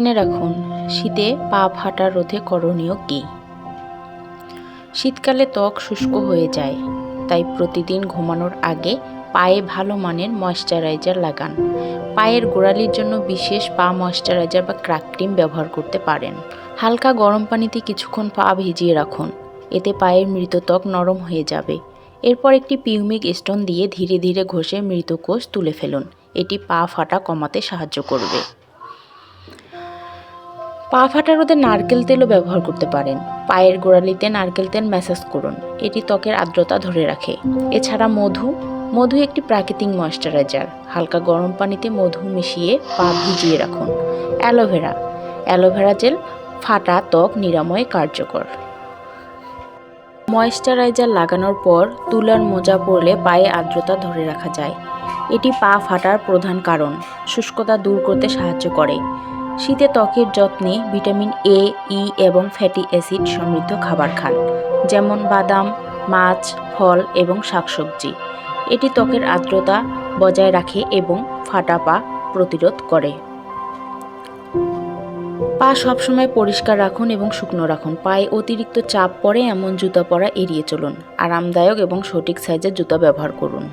জেনে রাখুন, শীতে পা ফাটা রোধে করণীয় কী? শীতকালে ত্বক শুষ্ক হয়ে যায়, তাই প্রতিদিন ঘুমানোর আগে পায়ে ভালো মানের ময়শ্চারাইজার লাগান। পায়ের গোড়ালির জন্য বিশেষ পা ময়শ্চারাইজার বা ক্রাক ক্রিম ব্যবহার করতে পারেন। হালকা গরম পানিতে কিছুক্ষণ পা ভিজিয়ে রাখুন, এতে পায়ের মৃত ত্বক নরম হয়ে যাবে। এরপর একটি পিউমিক স্টোন দিয়ে ধীরে ধীরে ঘষে মৃত কোষ তুলে ফেলুন, এটি পা ফাটা কমাতে সাহায্য করবে। পা ফাটা রোধে নারকেল তেলও ব্যবহার করতে পারেন। পায়ের গোড়ালিতে নারকেল তেল ম্যাসাজ করুন। এটি ত্বকের আর্দ্রতা ধরে রাখে। এছাড়া মধু। মধু একটি প্রাকৃতিক ময়শ্চারাইজার হালকা গরম পানিতে মধু মিশিয়ে পা ভিজিয়ে রাখুন। অ্যালোভেরা অ্যালোভেরা জেল ফাটা ত্বক নিরাময়ে কার্যকর। ময়শ্চারাইজার লাগানোর পর তুলার মোজা পরলে পায়ে আর্দ্রতা ধরে রাখা যায়। এটি পা ফাটার প্রধান কারণ। শুষ্কতা দূর করতে সাহায্য করে। শীতে ত্বকের যত্নে ভিটামিন এ ই এবং ফ্যাটি অ্যাসিড সমৃদ্ধ খাবার খান, যেমন বাদাম, মাছ, ফল এবং শাকসবজি। এটি ত্বকের আর্দ্রতা বজায় রাখে এবং ফাটা পা প্রতিরোধ করে। পা সবসময় পরিষ্কার রাখুন এবং শুকনো রাখুন। পায়ে অতিরিক্ত চাপ পড়ে এমন জুতা পরা এড়িয়ে চলুন। আরামদায়ক এবং সঠিক সাইজের জুতা ব্যবহার করুন।